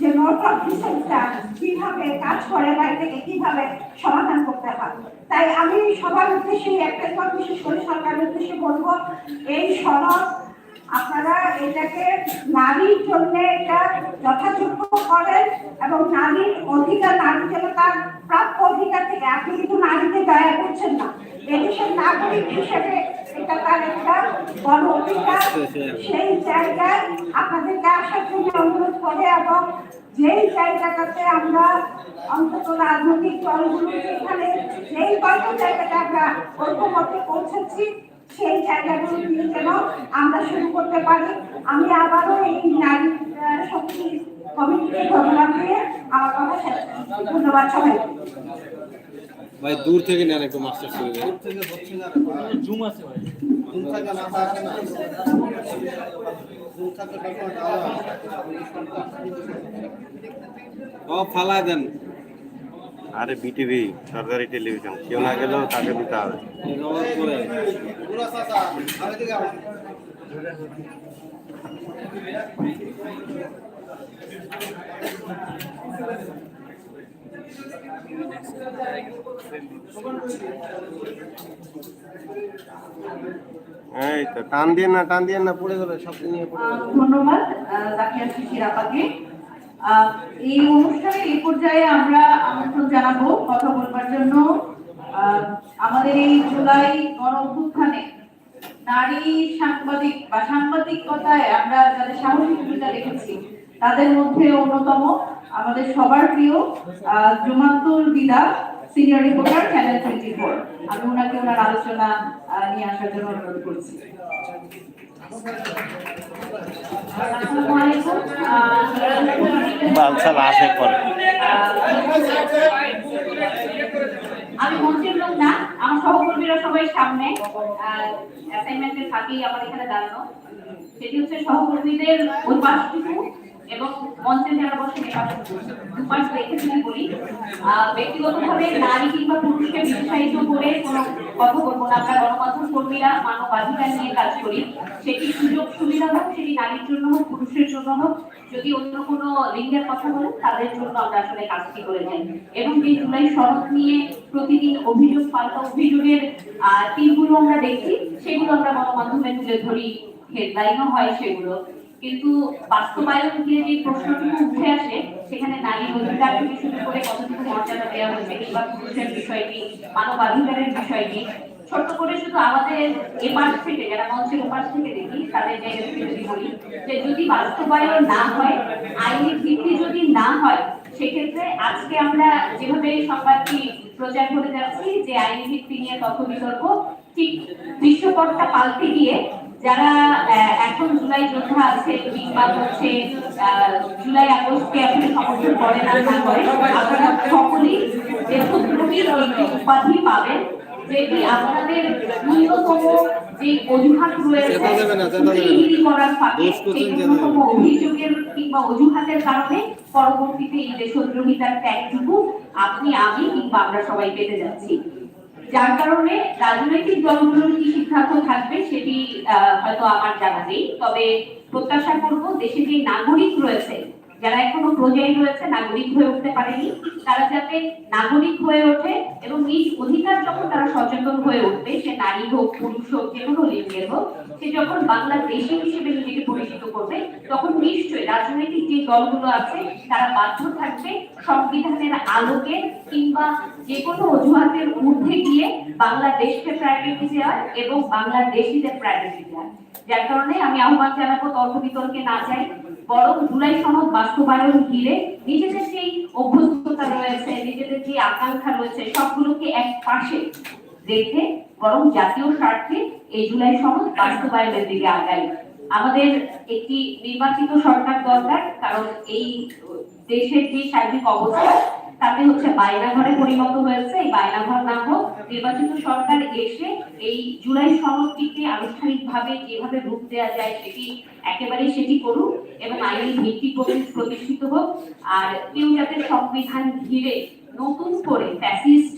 যে note of ডিসেন্টটা কীভাবে কাজ করে বা এটাকে কীভাবে সমাধান করতে হয়। তাই আমি সবার উদ্দেশ্যে, একটা কথা বিশেষ করে সরকারের উদ্দেশ্যে বলব, এই সনদ আপনারা এটাকে নারীর জন্য এটা যথাযোগ্য করেন এবং নারীর অধিকার, নারী যেন তার প্রাপ্য অধিকার থেকে, আপনি কিন্তু নারীকে দয়া করছেন না। এদেশের নাগরিক হিসেবে এটা তার একটা বড় অধিকার সেই জায়গায় আপনাদেরকে আসার জন্য অনুরোধ করে এবং যেই জায়গাটাতে আমরা অন্তত রাজনৈতিক দলগুলো যেখানে যেই কয়টা জায়গাটা আমরা ঐক্যমতে পৌঁছেছি সেই জায়গাগুলো দিয়ে যেন আমরা শুরু করতে পারি। আমি আবারও এই নারী শক্তি কমিটিকে ধন্যবাদ দিয়ে আমার কথা ধন্যবাদ সবাই ভাই দূর থেকে নেন একটু মাস্টার করে। দেন জুম আছে ভাই। ও ফালা দেন। আরে বিটিভি সরকারি টেলিভিশন। কেউ না গেলেও তাকে দিতে হবে। এবার করে। এই তো, টান দিয়ে না, টান দিয়ে না, পড়ে সব নিয়ে পড়ে ধন্যবাদ জাকিয়া এই অনুষ্ঠানে এই পর্যায়ে আমরা আমন্ত্রণ জানাব কথা বলবার জন্য। আমাদের এই জুলাই গণ অভ্যুত্থানে নারী সাংবাদিক বা সাংবাদিকতায় আমরা যাদের সাহসী ভূমিকা রেখেছি তাদের মধ্যে অন্যতম আমাদের সবার প্রিয় জুমাতুল বিদা senior reporter channel twenty four আমি ওনাকে ওনার আলোচনা নিয়ে আসার জন্য অনুরোধ করছি। আমি মঞ্চের লোক না আমার সহকর্মীরা সবাই সামনে অ্যাসাইনমেন্টের ফাঁকেই আমার এখানে দাঁড়ানো। সেটি হচ্ছে সহকর্মীদের ওই পাশটুকু এবং মঞ্চে যারা বসে এ পাশটুকু দুপাশ রেখে যদি বলি ব্যক্তিগতভাবে নারী কিংবা পুরুষকে বিশেষায়িত করে কোনো কথা বলব না আমরা গণমাধ্যম কর্মীরা মানবাধিকার নিয়ে কাজ করি, সেটি সুযোগ সুবিধা হোক, সেটি নারীর জন্য হোক, পুরুষের জন্য হোক, যদি অন্য কোনো লিঙ্গের কথা বলেন, তাদের জন্য আমরা আসলে কাজটি করে যাই। এবং যে জুলাই সনদ নিয়ে প্রতিদিন অভিযোগ, পাল্টা অভিযোগের তীরগুলো আমরা দেখি, সেগুলো আমরা গণমাধ্যমে তুলে ধরি, হেডলাইনও হয় সেগুলো। কিন্তু বাস্তবায়ন ঘিরে যে প্রশ্নটুকু উঠে আসে, সেখানে নারীর অধিকার থেকে শুরু করে কতটুকু মর্যাদা দেওয়া হয়েছে, কিংবা পুরুষের বিষয়টি, মানবাধিকারের বিষয়টি, ছোট্ট করে শুধু আমাদের এপাশ থেকে, যারা মঞ্চের ওপাশ থেকে দেখি, তাদের জায়গা থেকে যদি বলি, যে যদি বাস্তবায়ন না হয়, আইনি ভিত্তি যদি না হয়, সেক্ষেত্রে আজকে আমরা যেভাবে সংবাদটি প্রচার করে যাচ্ছি, যে আইনি ভিত্তি নিয়ে তথ্য বিতর্ক, ঠিক দৃশ্যপটটা পাল্টে গিয়ে যারা এখন জুলাই যোদ্ধা আছে কিংবা হচ্ছে জুলাই আগস্টকে আপনি সমর্থন করেন আর না করেন আপনারা সকলেই দেশদ্রোহীর একটি উপাধি পাবেন যেটি আপনাদের ন্যূনতম যে অজুহাত রয়েছে না, না। করার ফাঁকে সেই ন্যূনতম অভিযোগের কিংবা অজুহাতের কারণে পরবর্তীতে এই দেশদ্রোহিতার ট্যাগটুকু আপনি আমি কিংবা আমরা সবাই পেতে যাচ্ছি। যার কারণে রাজনৈতিক দলগুলোর কি সিদ্ধান্ত থাকবে সেটি হয়তো আমার জানা নেই। তবে প্রত্যাশা করব দেশে যে নাগরিক রয়েছে যারা এখনও প্রজাই রয়েছে নাগরিক হয়ে উঠতে পারেনি, তারা যাতে নাগরিক হয়ে ওঠে এবং নিজ অধিকার যখন তারা সচেতন হয়ে উঠবে, সে নারী হোক, পুরুষ হোক, যে কোনো লিঙ্গের হোক, সে যখন বাংলাদেশি হিসেবে নিজেকে পরিচিত করবে, তখন নিশ্চয়ই রাজনৈতিক যে দলগুলো আছে, তারা বাধ্য থাকবে সংবিধানের আলোকে কিংবা যে কোনো অজুহাতের ঊর্ধ্বে গিয়ে বাংলাদেশকে প্রায়োরিটি দেওয়ার এবং বাংলাদেশিদের প্রায়োরিটি দেওয়ার। যার কারণে আমি আহ্বান জানাব তর্ক বিতর্কে না যাই। বরং জুলাই সনদ বাস্তবায়ন ঘিরে নিজেদের সেই অভ্যস্ততা রয়েছে, নিজেদের যে আকাঙ্ক্ষা রয়েছে, সবগুলোকে এক পাশে রেখে বরং জাতীয় স্বার্থে এই জুলাই সনদ বাস্তবায়নের দিকে আগাই আমাদের একটি নির্বাচিত সরকার দরকার, কারণ এই দেশের যে সার্বিক অবস্থা তাতে হচ্ছে বায়নাঘরে পরিণত হয়েছে, এই বায়নাঘর না হোক, নির্বাচিত সরকার এসে এই জুলাই সনদটিকে আনুষ্ঠানিকভাবে যেভাবে রূপ দেওয়া যায় সেটি একেবারে সেটি করুক এবং আইনি ভিত্তি প্রতি- প্রতিষ্ঠিত হোক। আর কেউ যাতে সংবিধান ঘিরে নতুন করে ফ্যাসিস্ট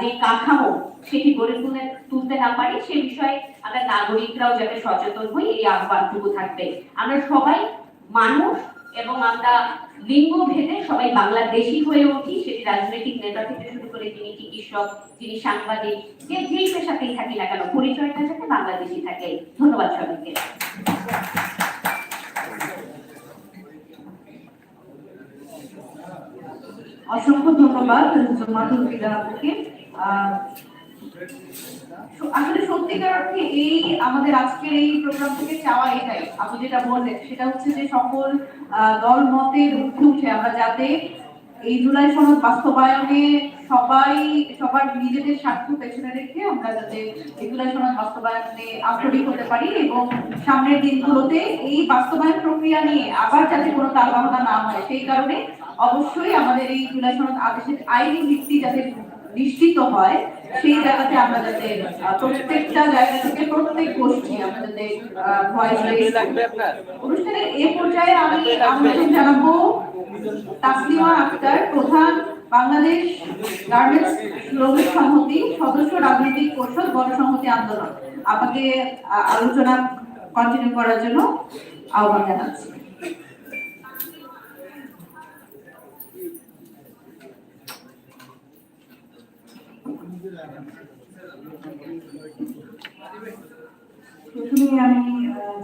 যে কাঠামো সেটি গড়ে তুলে, তুলতে না পারি, সে বিষয়ে আমরা নাগরিকরাও যাতে সচেতন হই, এই আহ্বানটুকু থাকবে। আমরা সবাই মানুষ এবং আমরা লিঙ্গ ভেদে সবাই বাংলাদেশি হয়ে উঠি। সেটি রাজনৈতিক নেতা থেকে শুরু করে যিনি চিকিৎসক যিনি সাংবাদিক যে যেই পেশাতেই থাকি না কেন পরিচয়টা যাতে বাংলাদেশি থাকে। ধন্যবাদ সবাইকে। অসংখ্য ধন্যবাদ বিদা আপুকে। আহ, আসলে সত্যিকার অর্থে এই আমাদের আজকের এই প্রোগ্রাম থেকে চাওয়া এটাই। আপনি যেটা বললেন, সেটা হচ্ছে যে সকল দল মতের ঊর্ধ্বে উঠে আমরা যাতে এই জুলাই সনদ বাস্তবায়নে সবাই, সবার নিজেদের স্বার্থ পেছনে রেখে আমরা যাতে এই জুলাই সনদ বাস্তবায়নে আগ্রহী হতে পারি এবং সামনের দিনগুলোতে এই বাস্তবায়ন প্রক্রিয়া নিয়ে আবার যাতে কোনো তালবাহনা না হয়, সেই কারণে অবশ্যই আমাদের এই জুলাই সনদ আদেশের আইনি ভিত্তি যাতে নিশ্চিত হয় সেই জায়গাতে আমরা যাতে প্রত্যেকটা জায়গা থেকে প্রত্যেক গোষ্ঠী আমরা যাতে ভয়েস অনুষ্ঠানের এ পর্যায়ে আমি জানাব তাসলিমা আক্তার প্রধান বাংলাদেশ গার্মেন্টস শ্রমিক সংহতি সদস্য রাজনৈতিক পরিষদ গণসংহতি আন্দোলন। আমাকে আলোচনা কন্টিনিউ করার জন্য আহ্বান জানাচ্ছি। আমি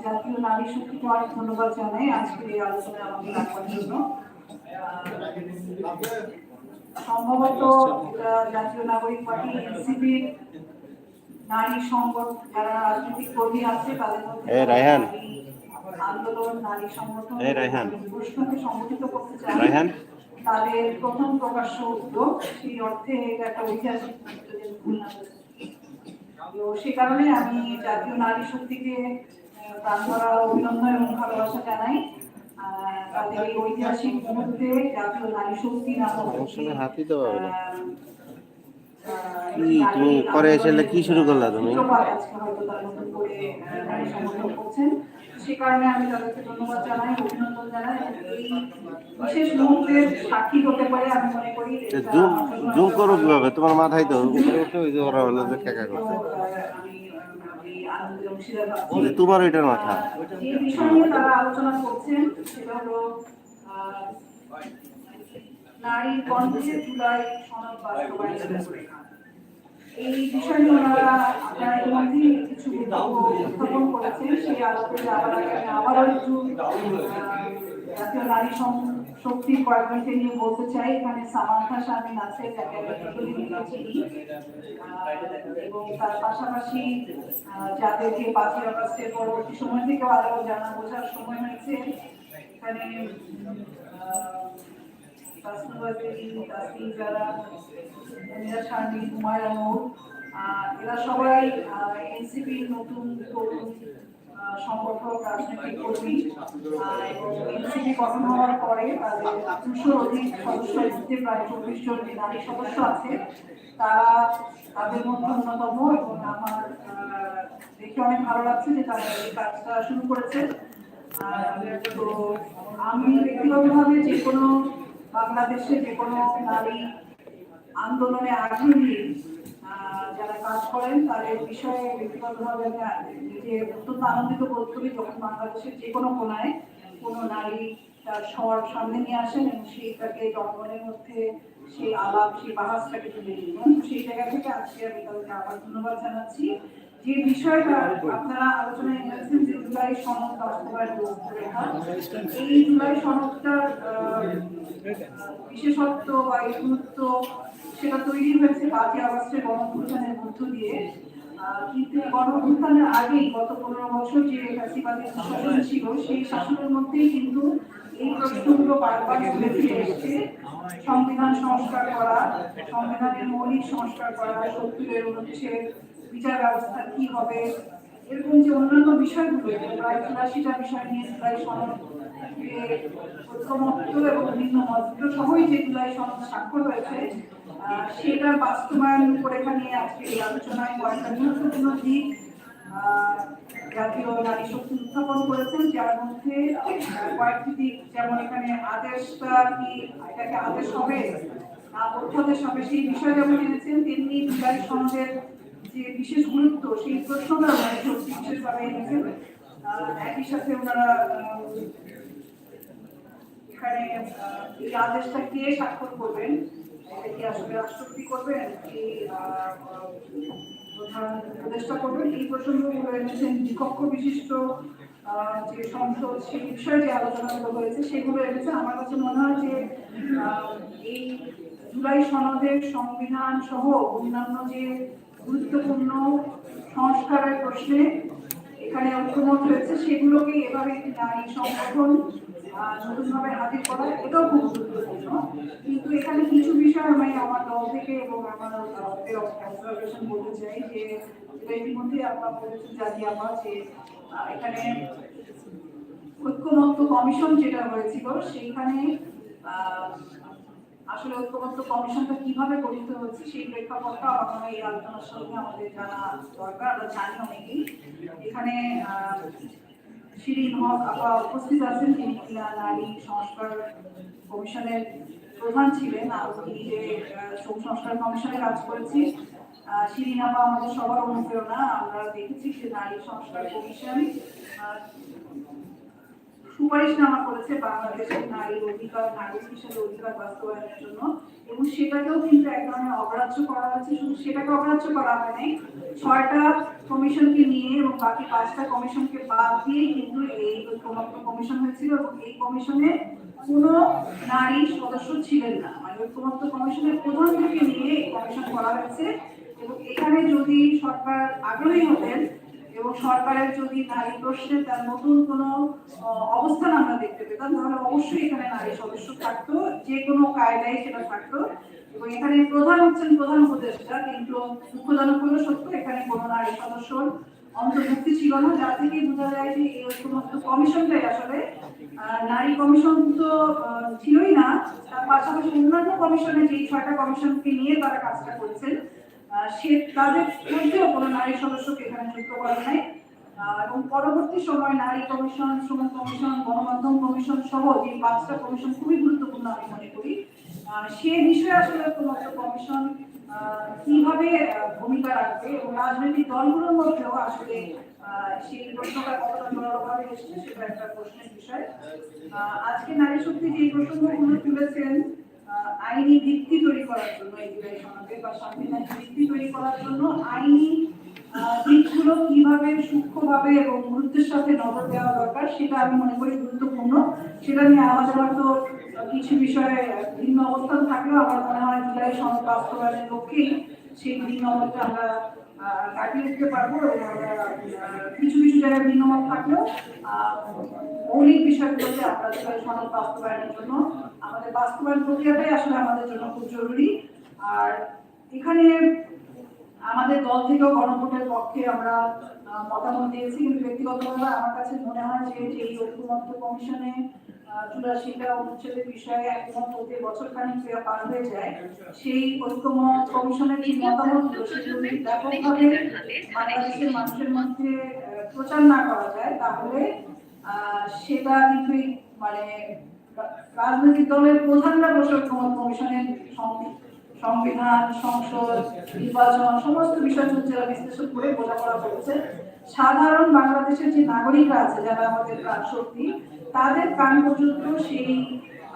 জাতীয় নারী শক্তিকে অনেক ধন্যবাদ জানাই আজকের এই আলোচনায় আমাকে রাখবার জন্য সম্ভবত এটা জাতীয় নাগরিক পার্টি এনসিপির নারী সংগঠন যারা রাজনৈতিক কর্মী আছে তাদের মধ্যে রায়হান। আন্দোলন নারী সংগঠন রায়হান। প্রশ্নকে সংগঠিত করতে চায় রায়হান? তাদের প্রথম প্রকাশ্য উদ্যোগ সেই অর্থে এটা একটা ঐতিহাসিক ভুল না। তো সে কারণে আমি জাতীয় নারী শক্তিকে প্রাণ ধরা অভিনন্দন এবং ভালোবাসা জানাই। তাদের এই ঐতিহাসিক মুহূর্তে জাতীয় নারী শক্তি কি তুমি পরে এসে কি শুরু করলা তুমি? আজকে হয়তো তার নতুন করে সমর্থন করছেন। সে কারণে আমি তাদেরকে ধন্যবাদ জানাই অভিনন্দন জানাই। এই বিশেষ মুহূর্তের সাক্ষী হতে পারে আমি মনে করি জুম জুম করো কীভাবে? তোমার মাথায় তো। ওই যে ওরা হলো করছে। তোমার ওইটার মাথা। যে বিষয় নিয়ে তারা আলোচনা করছেন সেটা হলো নারী কণ্ঠে জুলাই সনদ বাস্তবায়ন এই বিষয় ওনারা কিছু উত্থাপন করেছেন সেই আলোচনা যাওয়ার একটু জাতীয় নারী শক্তির কয়েকজনকে নিয়ে বলতে চাই। এখানে সামান্থা শারমিন আছে, যাকে এবং তার পাশাপাশি যাদেরকে পাঁচই আগস্টের পরবর্তী সময় থেকে আরও জানা বোঝার সময় হয়েছে। এখানে এরা সবাই এনসিপির নতুন আহ, রাজনৈতিক কর্মী এনসিপি গঠন হওয়ার পরে দুশো অধিক সদস্যের মধ্যে প্রায় চব্বিশ জন নারী সদস্য আছে তারা তাদের মধ্যে অন্যতম এবং আমার দেখে অনেক ভালো লাগছে যে তারা এই কাজটা শুরু করেছে। তো আমি ব্যক্তিগতভাবে যে কোনো বাংলাদেশে যে কোনো নারী আন্দোলনে আগ্রহী যারা কাজ করেন, তাদের বিষয়ে ব্যক্তিগতভাবে নিজে অত্যন্ত আনন্দিত বোধ করি যখন বাংলাদেশের যে কোনো কোনায় কোনো নারী তার স্বর সামনে নিয়ে আসেন এবং সেইটাকে জনগণের মধ্যে সেই আলাপ, সেই বাহাসটাকে তুলে দিবেন সেই জায়গা থেকে আজকে আমি তাদেরকে আবার ধন্যবাদ জানাচ্ছি। যে বিষয়টা আপনারা আলোচনায় এনেছেন যে জুলাই সনদ বাস্তবায়ন রূপরেখা এই জুলাই সনদটার বিশেষত্ব বা এই গুরুত্ব সেটা তৈরি হয়েছে পাঁচই আগস্টের গণঅভ্যুত্থানের মধ্য দিয়ে। কিন্তু এই গণঅভ্যুত্থানের আগেই গত পনেরো বছর যে ফ্যাসিবাদী শাসন ছিল, সেই শাসনের মধ্যেই কিন্তু এই প্রশ্নগুলো বারবার ঘুরে ফিরে এসছে। সংবিধান সংস্কার করা, সংবিধানের মৌলিক সংস্কার করা, সত্তরের অনুচ্ছেদ বিচার ব্যবস্থা কি হবে? এরকম যে অন্যান্য বিষয়গুলো প্রায় চুরাশিটা বিষয় নিয়ে জুলাই সনদ এবং ভিন্ন মত দুটো সহই যে জুলাই সনদ স্বাক্ষর হয়েছে সেটার বাস্তবায়ন রূপরেখা নিয়ে আজকে এই আলোচনায় কয়েকটা গুরুত্বপূর্ণ দিক জাতীয় নারী শক্তি উত্থাপন করেছেন, যার মধ্যে কয়েকটি দিক, যেমন এখানে আদেশটা কি এটাকে আদেশ হবে অধ্যাদেশ হবে, সেই বিষয় যেমন এনেছেন, তেমনি জুলাই সনদের যে বিশেষ গুরুত্ব, সেই প্রশ্নটা নারী শক্তি বিশেষভাবে এনেছেন একই সাথে ওনারা এখানে এই আদেশটা কে স্বাক্ষর করবেন? কি আসলে রাষ্ট্রপতি করবেন? কি প্রধান উপদেষ্টা করবেন? এই প্রসঙ্গগুলো এনেছেন দ্বিকক্ষ বিশিষ্ট যে সংসদ, সেই বিষয়ে যে আলোচনাগুলো হয়েছে, সেগুলো এনেছে। আমার কাছে মনে হয় যে এই জুলাই সনদের সংবিধান সহ অন্যান্য যে গুরুত্বপূর্ণ সংস্কারের প্রশ্নে এখানে ঐক্যমত হয়েছে। সেগুলোকে এভাবে নারী সংগঠন নতুনভাবে হাজির করা, এটাও খুব গুরুত্বপূর্ণ। কিন্তু এখানে কিছু বিষয় আমি আমার দল থেকে এবং আমার অবজারভেশন বলতে চাই যে ইতিমধ্যে আপনার বলেছেন জানি আমার যে এখানে ঐক্যমত্য কমিশন যেটা হয়েছিল, সেইখানে আসলে ঐক্যমত্য কমিশনটা কীভাবে গঠিত হচ্ছে সেই প্রেক্ষাপটটা আমার এই আলোচনার সঙ্গে আমাদের জানা দরকার আমরা জানি অনেকেই। এখানে শিরিন হক আপা উপস্থিত আছেন তিনি নারী সংস্কার কমিশনের প্রধান ছিলেন আর আহ, শ্রম সংস্কার কমিশনে কাজ করেছি। শিরিন আপা আমাদের সবার অনুপ্রেরণা। আমরা দেখেছি যে নারী সংস্কার কমিশন সুপারিশনামা করেছে বাংলাদেশের নারীর অধিকার, নারী হিসেবে অধিকার বাস্তবায়নের জন্য। এবং সেটাকেও কিন্তু এক ধরনের অগ্রাহ্য করা হয়েছে শুধু সেটাকে অগ্রাহ্য করা হয়নি ছয়টা কমিশনকে নিয়ে এবং বাকি পাঁচটা কমিশনকে বাদ দিয়ে কিন্তু এই কমিশন হয়েছিল এবং এই কমিশনে কোনো নারী সদস্য ছিলেন না। মানে ঐক্যমত্য কমিশনের প্রধান থেকে নিয়ে এই কমিশন করা হয়েছে। এবং এখানে যদি সরকার আগ্রহী হতেন এবং সরকারের যদি নারী প্রশ্নে তার নতুন কোনো অবস্থান আমরা দেখতে পেতাম তাহলে অবশ্যই এখানে নারী সদস্য থাকতো, যে কোনো কায়দায় সেটা থাকতো। এবং এখানে প্রধান হচ্ছেন প্রধান উপদেষ্টা, কিন্তু দুঃখজনক হলো সত্য, এখানে কোনো নারী সদস্য অন্তর্ভুক্তি ছিল না। যা থেকে বোঝা যায় যে এই ঐক্যমত্য কমিশনটাই আসলে নারী কমিশন তো ছিলই না, তার পাশাপাশি অন্যান্য কমিশনে যে ছয়টা কমিশনকে নিয়ে তারা কাজটা করছেন সে তাদের মধ্যেও কোনো নারী সদস্যকে এখানে যুক্ত করা নাই। এবং পরবর্তী সময় নারী কমিশন শ্রম কমিশন গণমাধ্যম কমিশন সহ যে পাঁচটা কমিশন খুবই গুরুত্বপূর্ণ আমি মনে করি। সে বিষয়ে আসলে ঐক্যমত্য কমিশন কীভাবে ভূমিকা রাখবে এবং রাজনৈতিক দলগুলোর মধ্যেও আসলে সেই প্রশ্নটা কতটা জোরালোভাবে এসছে সেটা একটা প্রশ্নের বিষয়। আজকে নারী শক্তি যে প্রসঙ্গগুলো তুলেছেন আইনি ভিত্তি তৈরি করার জন্য, এই জুলাই বা সাংবিধানিক ভিত্তি তৈরি করার জন্য আইনি দিকগুলো কীভাবে সূক্ষ্মভাবে এবং গুরুত্বের সাথে নজর দেওয়া দরকার, সেটা আমি মনে করি গুরুত্বপূর্ণ। সেটা নিয়ে আমাদের তো কিছু বিষয়ে ভিন্ন অবস্থান থাকলেও আমার মনে হয় জুলাই সনদ বাস্তবায়নের লক্ষ্যেই সেই ভিন্ন অবস্থা আমরা কাটিয়ে উঠতে পারব আমরা কিছু কিছু জায়গায় ভিন্ন মত থাকলেও মৌলিক বিষয়গুলোতে আমরা জুলাই সনদ বাস্তবায়নের জন্য, আমাদের বাস্তবায়ন প্রক্রিয়াটাই আসলে আমাদের জন্য খুব জরুরি। আর এখানে আমাদের দল থেকেও গণভোটের পক্ষে আমরা মতামত দিয়েছি, কিন্তু ব্যক্তিগতভাবে আমার কাছে মনে হয় যে এই ঐক্যমত্য কমিশনে চুরাশিটা বিষয়ে একমত হতে বছর খানিক পার হয়ে যায়। সেই ঐক্যমত কমিশনের যে মতামত সেগুলি ব্যাপকভাবে বাংলাদেশের মানুষের মধ্যে প্রচার না করা যায় তাহলে সেটা কিন্তু মানে রাজনৈতিক দলের প্রধানরা বসে ঐক্যমত কমিশনের সংবিধান সংসদ নির্বাচন সমস্ত বিষয় যারা বিশ্লেষণ করে বোঝাপড়া করেছে। সাধারণ বাংলাদেশের যে নাগরিকরা আছে যারা আমাদের প্রাণ শক্তি তাদের কান পর্যন্ত সেই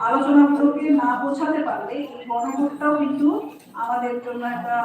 আলোচনাগুলোকে না পৌঁছাতে পারলে এই গণভোটটাও কিন্তু আমাদের জন্য একটা